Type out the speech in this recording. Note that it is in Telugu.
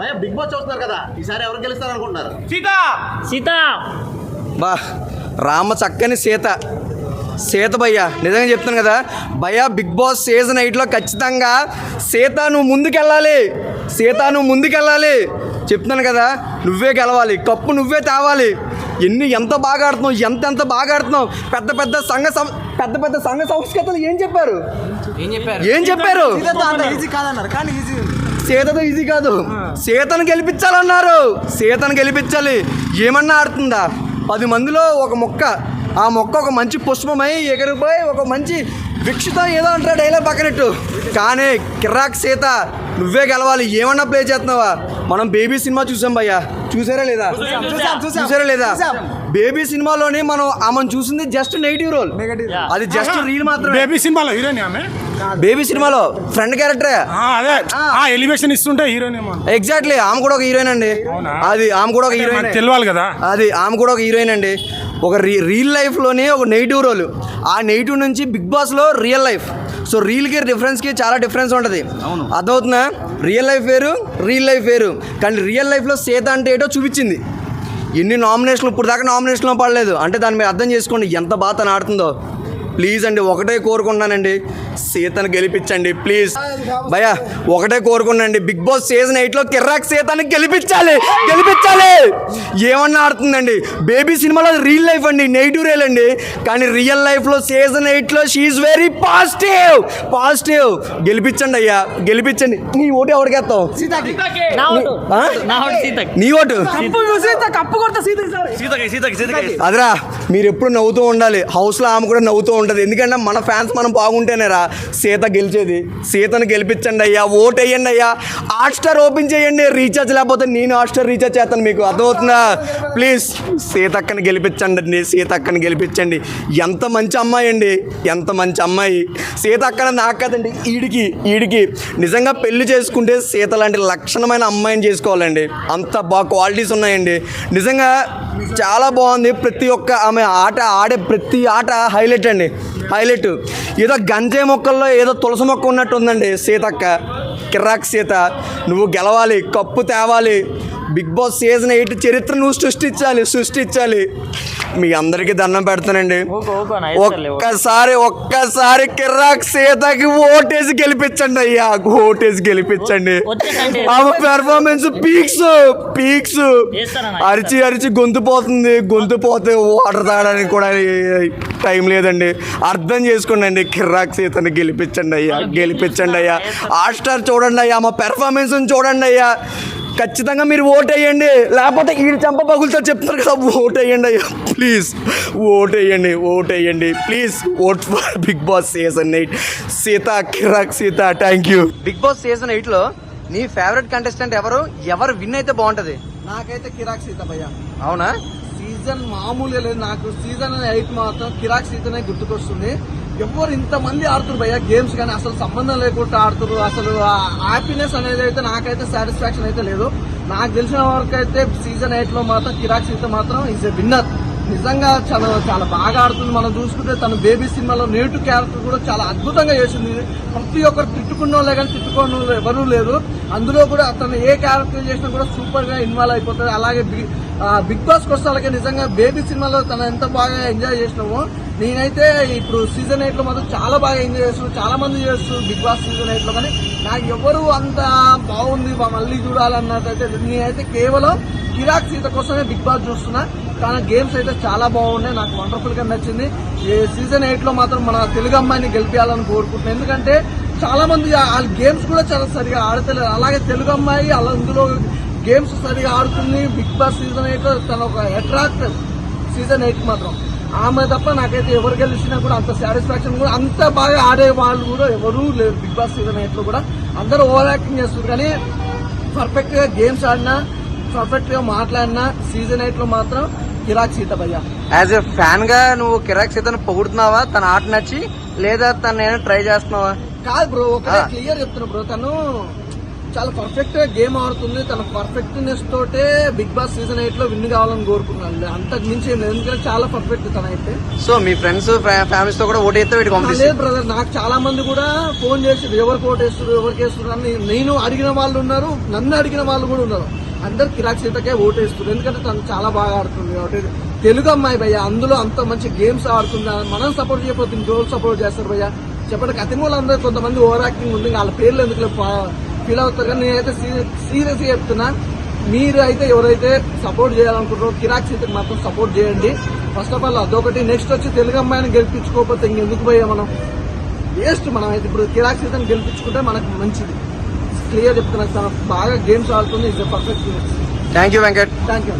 భయ బిగ్ బాస్ చూస్తున్నారు కదా ఈసారి ఎవరు గెలుస్తారు అనుకుంటున్నారు సీత! బా రామ చక్కని సీత. సీత భయ్య నిజంగా చెప్తాను కదా భయ్య బిగ్ బాస్ సీజన్ ఎయిట్లో ఖచ్చితంగా సీత నువ్వు ముందుకెళ్ళాలి. సీత నువ్వు ముందుకెళ్ళాలి. చెప్తున్నాను కదా నువ్వే గెలవాలి. కప్పు నువ్వే తేవాలి. ఎన్ని ఎంత బాగా ఆడుతున్నావు ఎంత ఎంత బాగా ఆడుతున్నావు. పెద్ద పెద్ద సంఘ సం- పెద్ద పెద్ద సంఘ సంస్కృతులు ఏం చెప్పారు? ఏం చెప్పారు? ఏం చెప్పారు? సీతతో ఈజీ కాదు. సీతను గెలిపించాలన్నారు. సీతను గెలిపించాలి. ఏమన్నా ఆడుతుందా? పది మందిలో ఒక మొక్క. ఆ మొక్క ఒక మంచి పుష్పమై ఎగిరిపోయి ఒక మంచి విక్షితం ఏదో అంటారు డైలాగ్ పక్కనట్టు. కానీ కిరాక్ సీత నువ్వే గెలవాలి. ఏమన్నా ప్లే చేస్తున్నావా? మనం బేబీ సినిమా చూసాం భయ్యా. చూసారా లేదా? చూసారా లేదా? బేబీ సినిమాలోనే మనం ఆమెను చూసింది జస్ట్ నెగిటివ్ రోల్ అది జస్ట్ రీల్ మాత్రమే. బేబీ సినిమాలో హీరోయిన్ ఆమె? బేబీ సినిమాలో ఫ్రెండ్ క్యారెక్టరే ఆ, అదే. ఆ. ఎలివేషన్ ఇస్తుంటే హీరోయిన్ ఎగ్జాక్ట్లీ ఆమె కూడా ఒక హీరోయిన్ అండి. అవునా? అది ఆమె కూడా ఒక హీరోయిన్ తెలియాలి కదా. అది ఆమె కూడా ఒక హీరోయిన్ అండి. ఒక రీ రియల్ లైఫ్లోనే ఒక నెగిటివ్ రోల్ ఆ నెగిటివ్ నుంచి బిగ్ బాస్లో రియల్ లైఫ్ సో రీల్కి డిఫరెన్స్కి చాలా డిఫరెన్స్ ఉంటుంది. అర్థమవుతుందా? రియల్ లైఫ్ వేరు రియల్ లైఫ్ వేరు. కానీ రియల్ లైఫ్లో సీత అంటే ఏంటో చూపించింది. ఎన్ని నామినేషన్లు ఇప్పుడు దాకా నామినేషన్లో పడలేదు. అంటే దాన్ని మీరు అర్థం చేసుకోండి ఎంత బాగా తను ఆడుతుందో. ప్లీజ్ అండి ఒకటే కోరుకున్నానండి సీతను గెలిపించండి ప్లీజ్. భయ ఒకటే కోరుకున్నానండి బిగ్ బాస్ సీజన్ ఎయిట్లో కిర్రాక్ సీతని గెలిపించాలి గెలిపించాలి. ఏమన్నా ఆడుతుందండి? బేబీ సినిమాలో రియల్ లైఫ్ అండి నెగిటివ్ రియల్ అండి. కానీ రియల్ లైఫ్లో సీజన్ ఎయిట్లో షీఈ్ వెరీ పాజిటివ్ పాజిటివ్ గెలిపించండి అయ్యా గెలిపించండి. నీ ఓటు ఎవరికేస్తావు నా ఓటు. ఆ? నా ఓటు సీతకి. నీ ఓటు? అదిరా మీరు ఎప్పుడు నవ్వుతూ ఉండాలి. హౌస్లో ఆమె కూడా నవ్వుతూ ఉంటుంది ఎందుకంటే మన ఫ్యాన్స్ మనం బాగుంటేనే రా సీత గెలిచేది. సీతను గెలిపించండి అయ్యా ఓట్ వేయండి అయ్యా. హాట్ స్టార్ ఓపెన్ చేయండి రీఛార్జ్ లేకపోతే నేను హాట్ స్టార్ రీఛార్జ్ చేస్తాను మీకు. అర్థమవుతుందా? ప్లీజ్ సీతక్కని గెలిపించండి అండి సీతక్కని గెలిపించండి. ఎంత మంచి అమ్మాయి అండి ఎంత మంచి అమ్మాయి. సీతక్కన నాకు కదండి ఈడికి ఈడికి. నిజంగా పెళ్ళి చేసుకుంటే సీత లాంటి లక్షణమైన అమ్మాయిని చేసుకోవాలండి. అంత బాగా క్వాలిటీస్ ఉన్నాయండి. నిజంగా చాలా బాగుంది. ప్రతి ఒక్క ఆమె ఆట ఆడే ప్రతి ఆట హైలైట్ అండి. హైలైట్. ఏదో గంజాయి మొక్కల్లో ఏదో తులసి మొక్క ఉన్నట్టు ఉందండి సీతక్క. కిర్రాక్ సీత. నువ్వు గెలవాలి కప్పు తేవాలి. బిగ్ బాస్ సీజన్ ఎయిట్ చరిత్ర నువ్వు సృష్టించాలి సృష్టించాలి. మీ అందరికీ దండం పెడతానండి. ఒక్కసారి ఒక్కసారి కిర్రాక్ సీతకి ఓటేసి గెలిపించండి అయ్యా. ఓటేసి గెలిపించండి. ఆమె పెర్ఫార్మెన్స్ పీక్స్ పీక్స్ అరిచి అరిచి గొంతు పోతుంది గొంతు పోతే వాటర్ తాగడానికి కూడా టైం లేదండి. అర్థం చేసుకోండి అండి కిర్రాక్ సీతని గెలిపించండి అయ్యా గెలిపించండి అయ్యా. హాట్ స్టార్ చూడండి అయ్యా మా పెర్ఫార్మెన్స్ చూడండి అయ్యా. ఖచ్చితంగా మీరు ఓట్ వేయండి లేకపోతే ఈ చంప పగులతో చెప్తారు కదా ఓట్ వేయండి అయ్యా. ప్లీజ్ ఓట్ వేయండి ఓట్ వేయండి please vote for Bigg Boss season eight. Sita Kirrak Sita thank you Bigg Boss season ఎయిట్లో నీ ఫేవరెట్ కంటెస్టెంట్ ఎవరు? ఎవరు విన్ అయితే బాగుంటుంది? నాకైతే కిరాక్ సీత భయ్య. అవునా? సీజన్ మామూలుగా లేదు నాకు. సీజన్ ఎయిట్ మాత్రం కిరాక్ సీజన్ గుర్తుకొస్తుంది. ఎవరు ఇంతమంది ఆడుతున్నారు భయ్య. గేమ్స్ కానీ అసలు సంబంధం లేకుండా ఆడుతున్నారు అసలు హ్యాపీనెస్ అనేది అయితే నాకైతే సాటిస్ఫాక్షన్ అయితే లేదు. నాకు తెలిసిన వరకు అయితే సీజన్ ఎయిట్లో మాత్రం కిరాక్ సీత మాత్రం ఈజ్ ఎ విన్నర్ నిజంగా చాలా చాలా బాగా ఆడుతుంది. మనం చూసుకుంటే తన బేబీ సినిమాలో నేటు క్యారెక్టర్ కూడా చాలా అద్భుతంగా చేసింది. ప్రతి ఒక్కరు తిట్టుకున్న వాళ్ళే కానీ తిట్టుకున్న వాళ్ళు ఎవరూ లేరు. అందులో కూడా అతను ఏ క్యారెక్టర్ చేసినా కూడా సూపర్గా ఇన్వాల్వ్ అయిపోతుంది అలాగే బిగ్ బాస్ వస్తే అలాగే నిజంగా బేబీ సినిమాలో తను ఎంత బాగా ఎంజాయ్ చేసినామో నేనైతే ఇప్పుడు సీజన్ ఎయిట్లో మాత్రం చాలా బాగా ఎంజాయ్ చేస్తున్నాను చాలా మంది చేస్తున్నారు బిగ్ బాస్ సీజన్ ఎయిట్లో కానీ నాకు ఎవరు అంత బాగుంది బా- మళ్ళీ చూడాలన్నట్టయితే నేనైతే కేవలం కిరాక్ సీత కోసమే బిగ్ బాస్ చూస్తున్నా. కానీ గేమ్స్ అయితే చాలా బాగున్నాయి. నాకు వండర్ఫుల్గా నచ్చింది. ఈ సీజన్ ఎయిట్లో మాత్రం మన తెలుగు అమ్మాయిని గెలిపించాలని కోరుకుంటున్నాను. ఎందుకంటే చాలా మంది వాళ్ళ గేమ్స్ కూడా చాలా సరిగా ఆడతలేదు అలాగే తెలుగు అమ్మాయి అలా అందులో గేమ్స్ సరిగా ఆడుతుంది. బిగ్ బాస్ సీజన్ ఎయిట్ తన ఒక అట్రాక్ట్ సీజన్ ఎయిట్ మాత్రం. ఆమె తప్ప నాకైతే ఎవరు గెలిచినా కూడా అంత సాటిస్ఫాక్షన్ కూడా అంత బాగా ఆడే వాళ్ళు కూడా ఎవరూ లేరు బిగ్ బాస్ సీజన్ ఎయిట్లో కూడా. అందరూ ఓవర్ యాక్టింగ్ చేస్తారు కానీ పర్ఫెక్ట్గా గేమ్స్ ఆడినా పర్ఫెక్ట్గా మాట్లాడినా సీజన్ ఎయిట్లో మాత్రం కిరాక్ సీత భయ్య. యాజ్ ఎ ఫ్యాన్గా నువ్వు కిరాక్ సీతను పొగుడుతున్నావా? తన ఆట నచ్చి లేదా తను నేను ట్రై చేస్తున్నావా? కాదు బ్రో ఒకటే ఆ. క్లియర్ చెప్తున్నా బ్రో తను చాలా పర్ఫెక్ట్గా గేమ్ ఆడుతుంది. తన పర్ఫెక్ట్నెస్ తోటే బిగ్ బాస్ సీజన్ ఎయిట్లో విన్ కావాలని కోరుకున్నాను అంతకు మించి ఏం లేదు. ఎందుకంటే చాలా పర్ఫెక్ట్ తన అయితే సో మీ ఫ్రెండ్స్ ఫ్యామిలీస్తో కూడా ఓటేస్తే వీటికి లేదు బ్రదర్ నాకు చాలా మంది కూడా ఫోన్ చేసి ఎవరికి ఓటేస్తారు ఎవరికి వేస్తున్నారు అని నేను అడిగిన వాళ్ళు ఉన్నారు. నన్ను అడిగిన వాళ్ళు కూడా ఉన్నారు. అందరు కిరాక్ సీతకే ఓటేస్తున్నారు. ఎందుకంటే తను చాలా బాగా ఆడుతుంది కాబట్టి తెలుగు అమ్మాయి భయ్య అందులో అంత మంచి గేమ్స్ ఆడుతుంది? మనం సపోర్ట్ చేయకపోతే ఇంకోళ్ళు సపోర్ట్ చేస్తారు భయ్య. చెప్పండి కతిమూలు అందరూ కొంతమంది ఓవర్ యాక్టింగ్ ఉంది వాళ్ళ పేర్లు ఎందుకు ఫీల్ అవుతారు. కానీ నేనైతే సీరియస్గా చెప్తున్నా మీరు అయితే ఎవరైతే సపోర్ట్ చేయాలనుకుంటారో కిరాక్ సీతకి మాత్రం సపోర్ట్ చేయండి. ఫస్ట్ ఆఫ్ ఆల్ అదొకటి. నెక్స్ట్ వచ్చి తెలుగు అమ్మాయిని గెలిపించుకోకపోతే ఇంకెందుకు పోయా మనం? వేస్ట్ మనం అయితే ఇప్పుడు కిరాక్ సీతను గెలిపించుకుంటే మనకు మంచిది. క్లియర్ చెప్తున్నా తన బాగా గేమ్స్ ఆడుతుంది. Is perfect thank you Venkat thank you